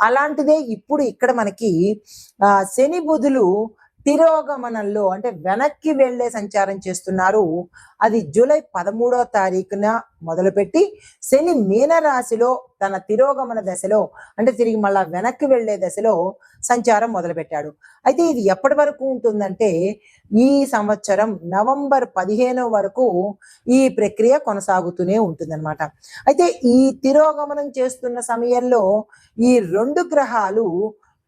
అలాంటిదే ఇప్పుడు ఇక్కడ మనకి ఆ శని బుధులు తిరోగమనంలో అంటే వెనక్కి వెళ్ళే సంచారం చేస్తున్నారు. అది జూలై పదమూడో తారీఖున మొదలుపెట్టి శని మీనరాశిలో తన తిరోగమన దశలో అంటే తిరిగి మళ్ళా వెనక్కి వెళ్ళే దశలో సంచారం మొదలుపెట్టాడు. అయితే ఇది ఎప్పటి వరకు ఉంటుందంటే ఈ సంవత్సరం నవంబర్ పదిహేను వరకు ఈ ప్రక్రియ కొనసాగుతూనే ఉంటుందన్నమాట. అయితే ఈ తిరోగమనం చేస్తున్న సమయంలో ఈ రెండు గ్రహాలు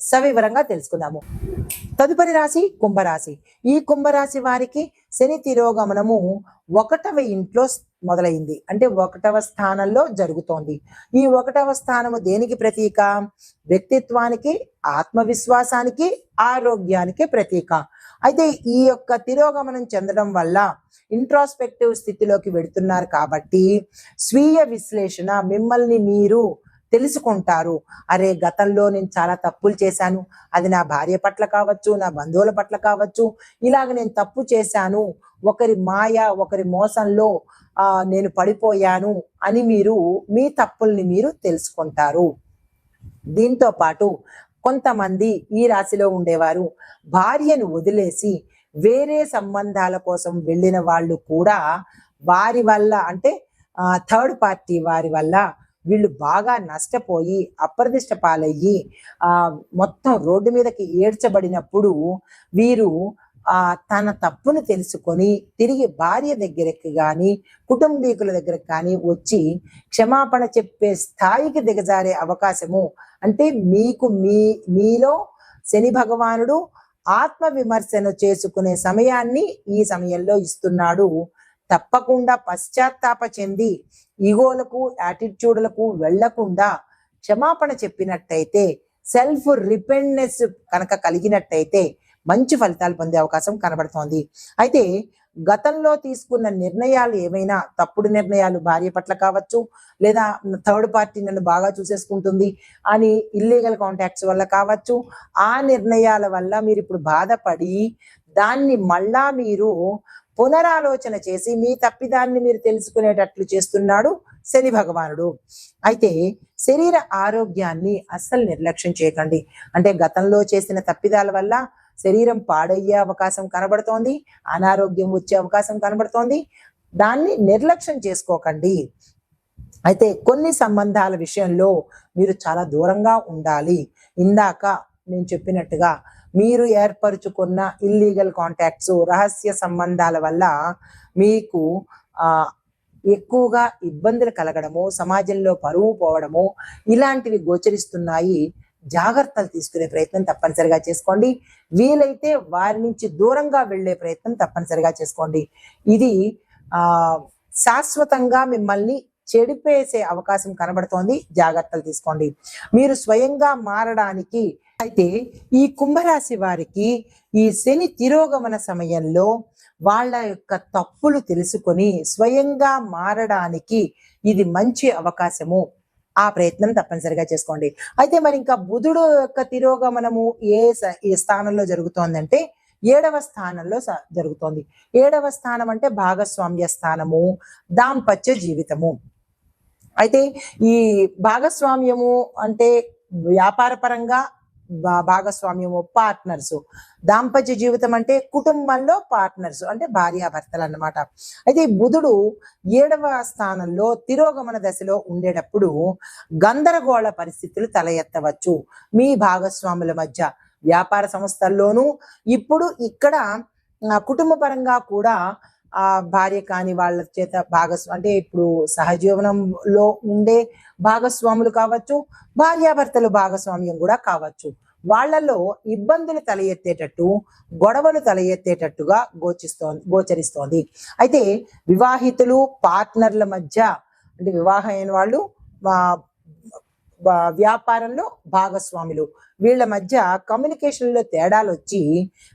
సవివరంగా తెలుసుకుందాము. తదుపరి రాశి కుంభరాశి. ఈ కుంభరాశి వారికి శని తిరోగమనము ఒకటవ ఇంట్లో మొదలైంది. అంటే ఒకటవ స్థానంలో జరుగుతోంది. ఈ ఒకటవ స్థానము దేనికి ప్రతీక? వ్యక్తిత్వానికి ఆత్మవిశ్వాసానికి ఆరోగ్యానికి ప్రతీక. అయితే ఈ యొక్క తిరోగమనం చెందడం వల్ల ఇంట్రాస్పెక్టివ్ స్థితిలోకి వెడుతున్నారు కాబట్టి స్వీయ విశ్లేషణ మిమ్మల్ని మీరు తెలుసుకుంటారు. అరే గతంలో నేను చాలా తప్పులు చేశాను. అది నా భార్య పట్ల కావచ్చు నా బంధువుల పట్ల కావచ్చు. ఇలాగ నేను తప్పు చేశాను. ఒకరి మాయ ఒకరి మోసంలో ఆ నేను పడిపోయాను అని మీరు మీ తప్పుల్ని మీరు తెలుసుకుంటారు. దీంతో పాటు కొంతమంది ఈ రాశిలో ఉండేవారు. భార్యను వదిలేసి వేరే సంబంధాల కోసం వెళ్ళిన వాళ్ళు కూడా వారి వల్ల అంటే థర్డ్ పార్టీ వారి వల్ల వీళ్ళు బాగా నష్టపోయి అప్రదిష్ట పాలయ్యి ఆ మొత్తం రోడ్డు మీదకి ఏడ్చబడినప్పుడు వీరు ఆ తన తప్పును తెలుసుకొని తిరిగి భార్య దగ్గరికి కానీ కుటుంబీకుల దగ్గరకు కానీ వచ్చి క్షమాపణ చెప్పే స్థాయికి దిగజారే అవకాశము. అంటే మీకు మీ మీలో శని భగవానుడు ఆత్మ విమర్శన చేసుకునే సమయాన్ని ఈ సమయంలో ఇస్తున్నాడు. తప్పకుండా పశ్చాత్తాప చెంది ఈగోలకు యాటిట్యూడ్లకు వెళ్ళకుండా క్షమాపణ చెప్పినట్టయితే సెల్ఫ్ రిపెండ్నెస్ కనుక కలిగినట్టయితే మంచి ఫలితాలు పొందే అవకాశం కనబడుతోంది. అయితే గతంలో తీసుకున్న నిర్ణయాలు ఏమైనా తప్పుడు నిర్ణయాలు భార్య పట్ల కావచ్చు లేదా థర్డ్ పార్టీ నన్ను బాగా చూసేసుకుంటుంది అని ఇల్లీగల్ కాంటాక్ట్స్ వల్ల కావచ్చు ఆ నిర్ణయాల వల్ల మీరు ఇప్పుడు బాధపడి దాన్ని మళ్ళా మీరు పునరాలోచన చేసి మీ తప్పిదాన్ని మీరు తెలుసుకునేటట్లు చేస్తున్నాడు శని భగవానుడు. అయితే శరీర ఆరోగ్యాన్ని అస్సలు నిర్లక్ష్యం చేయకండి. అంటే గతంలో చేసిన తప్పిదాల వల్ల శరీరం పాడయ్యే అవకాశం కనబడుతోంది అనారోగ్యం వచ్చే అవకాశం కనబడుతోంది. దాన్ని నిర్లక్ష్యం చేసుకోకండి. అయితే కొన్ని సంబంధాల విషయంలో మీరు చాలా దూరంగా ఉండాలి. ఇందాక నేను చెప్పినట్టుగా మీరు ఏర్పరచుకున్న ఇల్లీగల్ కాంటాక్ట్స్ రహస్య సంబంధాల వల్ల మీకు ఎక్కువగా ఇబ్బందులు కలగడము సమాజంలో పరువు పోవడము ఇలాంటివి గోచరిస్తున్నాయి. జాగ్రత్తలు తీసుకునే ప్రయత్నం తప్పనిసరిగా చేసుకోండి. వీలైతే వారి నుంచి దూరంగా వెళ్ళే ప్రయత్నం తప్పనిసరిగా చేసుకోండి. ఇది ఆ శాశ్వతంగా మిమ్మల్ని చెడిపేసే అవకాశం కనబడుతోంది. జాగ్రత్తలు తీసుకోండి. మీరు స్వయంగా మారడానికి అయితే ఈ కుంభరాశి వారికి ఈ శని తిరోగమన సమయంలో వాళ్ళ యొక్క తప్పులు తెలుసుకొని స్వయంగా మారడానికి ఇది మంచి అవకాశము. ఆ ప్రయత్నం తప్పనిసరిగా చేసుకోండి. అయితే మరి ఇంకా బుధుడు యొక్క తిరోగమనము ఏ ఏ స్థానంలో జరుగుతోందంటే ఏడవ స్థానంలో స- జరుగుతోంది. ఏడవ స్థానం అంటే భాగస్వామ్య స్థానము దాంపత్య జీవితము. అయితే ఈ భాగస్వామ్యము అంటే వ్యాపార పరంగా భా- భాగస్వామ్యము పార్ట్నర్స్ దాంపత్య జీవితం అంటే కుటుంబంలో పార్ట్నర్స్ అంటే భార్యాభర్తలు అన్నమాట అయితే బుధుడు ఏడవ స్థానంలో తిరోగమన దశలో ఉండేటప్పుడు గందరగోళ పరిస్థితులు తల ఎత్తవచ్చు మీ భాగస్వాముల మధ్య. వ్యాపార సంస్థల్లోనూ ఇప్పుడు ఇక్కడ కుటుంబ పరంగా కూడా ఆ భార్య కాని వాళ్ళ చేత భాగస్వామి అంటే ఇప్పుడు సహజీవనంలో ఉండే భాగస్వాములు కావచ్చు భార్యాభర్తలు భాగస్వామ్యం కూడా కావచ్చు. వాళ్ళలో ఇబ్బందులు తల ఎత్తేటట్టు గొడవలు తల ఎత్తేటట్టుగా గోచిస్తోంది గోచరిస్తోంది. అయితే వివాహితులు పార్ట్నర్ల మధ్య అంటే వివాహమైన వాళ్ళు వ్యాపారంలో భాగస్వాములు. వీళ్ళ మధ్య కమ్యూనికేషన్లో తేడాలు వచ్చి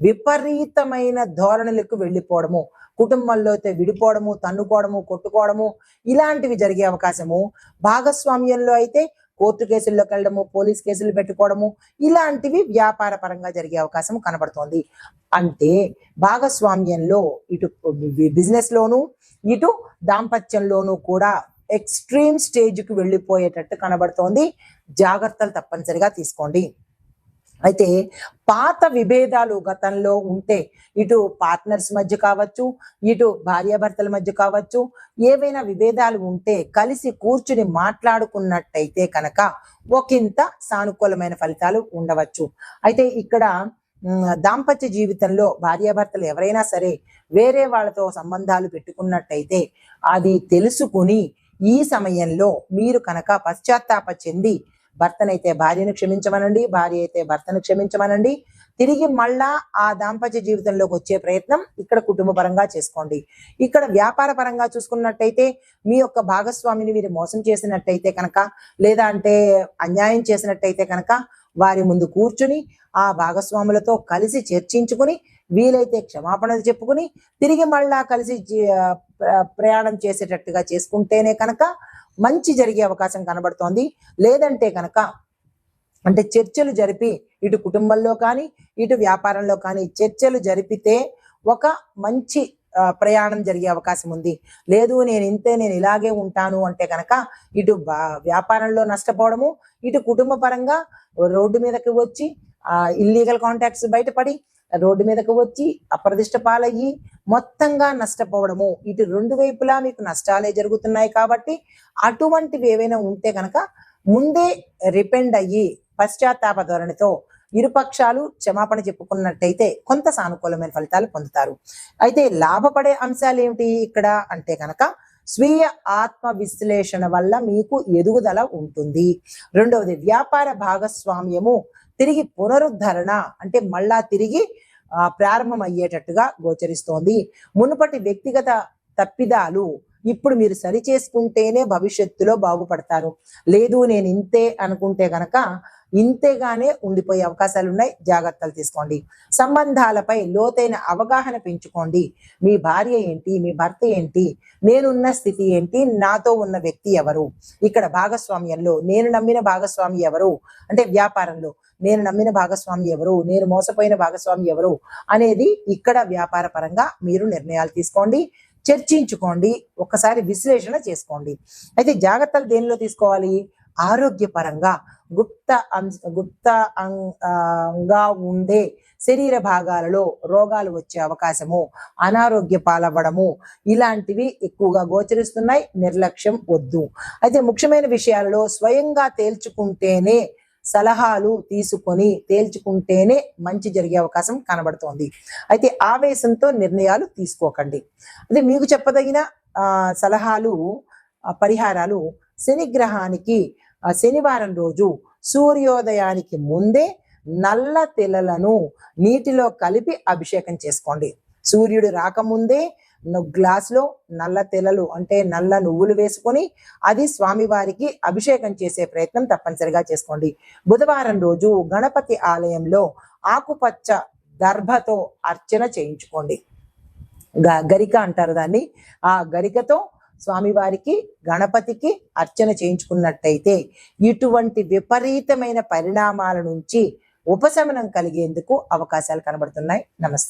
విపరీతమైన ధోరణులకు వెళ్ళిపోవడము. కుటుంబంలో అయితే విడిపోవడము తన్నుకోవడము కొట్టుకోవడము ఇలాంటివి జరిగే అవకాశము. భాగస్వామ్యంలో అయితే కోర్టు కేసుల్లోకి వెళ్ళడము పోలీస్ కేసులు పెట్టుకోవడము ఇలాంటివి వ్యాపార పరంగా జరిగే అవకాశం కనబడుతోంది. అంటే భాగస్వామ్యంలో ఇటు బిజినెస్ లోను ఇటు దాంపత్యంలోనూ కూడా ఎక్స్ట్రీమ్ స్టేజ్కి వెళ్ళిపోయేటట్టు కనబడుతోంది. జాగ్రత్తలు తప్పనిసరిగా తీసుకోండి. అయితే పాత విభేదాలు గతంలో ఉంటే ఇటు పార్ట్నర్స్ మధ్య కావచ్చు ఇటు భార్యాభర్తల మధ్య కావచ్చు ఏవైనా విభేదాలు ఉంటే కలిసి కూర్చుని మాట్లాడుకున్నట్టయితే కనుక ఒకంత సానుకూలమైన ఫలితాలు ఉండవచ్చు. అయితే ఇక్కడ దాంపత్య జీవితంలో భార్యాభర్తలు ఎవరైనా సరే వేరే వాళ్ళతో సంబంధాలు పెట్టుకున్నట్టయితే అది తెలుసుకుని ఈ సమయంలో మీరు కనుక పశ్చాత్తాప చెంది భర్తనైతే భార్యను క్షమించమనండి భార్య అయితే భర్తను క్షమించమనండి. తిరిగి మళ్ళా ఆ దాంపత్య జీవితంలోకి వచ్చే ప్రయత్నం ఇక్కడ కుటుంబ పరంగా చేసుకోండి. ఇక్కడ వ్యాపార పరంగా చూసుకున్నట్టయితే మీ యొక్క భాగస్వామిని మీరు మోసం చేసినట్టయితే కనుక లేదా అంటే అన్యాయం చేసినట్టయితే కనుక వారి ముందు కూర్చుని ఆ భాగస్వాములతో కలిసి చర్చించుకుని వీలైతే క్షమాపణలు చెప్పుకుని తిరిగి మళ్ళా కలిసి ప్రయాణం చేసేటట్టుగా చేసుకుంటేనే కనుక మంచి జరిగే అవకాశం కనబడుతోంది. లేదంటే కనుక అంటే చర్చలు జరిపి ఇటు కుటుంబంలో కానీ ఇటు వ్యాపారంలో కానీ చర్చలు జరిపితే ఒక మంచి ప్రయాణం జరిగే అవకాశం ఉంది. లేదు నేను ఇంతే నేను ఇలాగే ఉంటాను అంటే కనుక ఇటు వ్యాపారంలో నష్టపోవడము ఇటు కుటుంబ పరంగా రోడ్డు మీదకి వచ్చి ఇల్లీగల్ కాంటాక్ట్స్ బయటపడి రోడ్డు మీదకు వచ్చి అప్రదిష్ట పాలయ్యి మొత్తంగా నష్టపోవడము. ఇటు రెండు వైపులా మీకు నష్టాలే జరుగుతున్నాయి కాబట్టి అటువంటివి ఏవైనా ఉంటే కనుక ముందే రిపెండ్ అయ్యి పశ్చాత్తాప ధోరణితో ఇరుపక్షాలు క్షమాపణ చెప్పుకున్నట్టయితే కొంత సానుకూలమైన ఫలితాలు పొందుతారు. అయితే లాభపడే అంశాలు ఏమిటి ఇక్కడ? అంటే కనుక స్వీయ ఆత్మ విశ్లేషణ వల్ల మీకు ఎదుగుదల ఉంటుంది. రెండవది వ్యాపార భాగస్వామ్యము. తిరిగి పునరుద్ధరణ అంటే మళ్ళా తిరిగి ఆ, ప్రారంభం అయ్యేటట్టుగా గోచరిస్తోంది. మునుపటి వ్యక్తిగత తప్పిదాలు ఇప్పుడు మీరు సరి చేసుకుంటేనే భవిష్యత్తులో బాగుపడతారు. లేదు నేను ఇంతే అనుకుంటే గనక ఇంతేగానే ఉండిపోయే అవకాశాలు ఉన్నాయి జాగ్రత్తలు తీసుకోండి. సంబంధాలపై లోతైన అవగాహన పెంచుకోండి. మీ భార్య ఏంటి? మీ భర్త ఏంటి? నేనున్న స్థితి ఏంటి? నాతో ఉన్న వ్యక్తి ఎవరు? ఇక్కడ భాగస్వామ్యంలో నేను నమ్మిన భాగస్వామి ఎవరు? అంటే వ్యాపారంలో నేను నమ్మిన భాగస్వామి ఎవరు? నేను మోసపోయిన భాగస్వామి ఎవరు? అనేది ఇక్కడ వ్యాపార పరంగా మీరు నిర్ణయాలు తీసుకోండి. చర్చించుకోండి ఒక్కసారి విశ్లేషణ చేసుకోండి. అయితే జాగ్రత్తలు దేనిలో తీసుకోవాలి? ఆరోగ్యపరంగా. గుప్త అంశ గుప్త అంగా ఉండే శరీర భాగాలలో రోగాలు వచ్చే అవకాశము అనారోగ్య పాలవ్వడము ఇలాంటివి ఎక్కువగా గోచరిస్తున్నాయి నిర్లక్ష్యం వద్దు. అయితే ముఖ్యమైన విషయాలలో స్వయంగా తేల్చుకుంటేనే సలహాలు తీసుకొని తేల్చుకుంటేనే మంచి జరిగే అవకాశం కనబడుతోంది. అయితే ఆవేశంతో నిర్ణయాలు తీసుకోకండి. అదే మీకు చెప్పదగిన సలహాలు పరిహారాలు శనిగ్రహానికి శనివారం రోజు సూర్యోదయానికి ముందే నల్ల తెలలను నీటిలో కలిపి అభిషేకం చేసుకోండి. సూర్యుడు రాకముందే గ్లాసులో నల్ల తెలలు అంటే నల్ల నువ్వులు వేసుకొని అది స్వామివారికి అభిషేకం చేసే ప్రయత్నం తప్పనిసరిగా చేసుకోండి. బుధవారం రోజు గణపతి ఆలయంలో ఆకుపచ్చ దర్భతో అర్చన చేయించుకోండి. గ- గరిక అంటారు దాన్ని. ఆ గరికతో స్వామివారికి గణపతికి అర్చన చేయించుకున్నట్టయితే ఇటువంటి విపరీతమైన పరిణామాల నుంచి ఉపశమనం కలిగేందుకు అవకాశాలు కనబడుతున్నాయి. నమస్తే.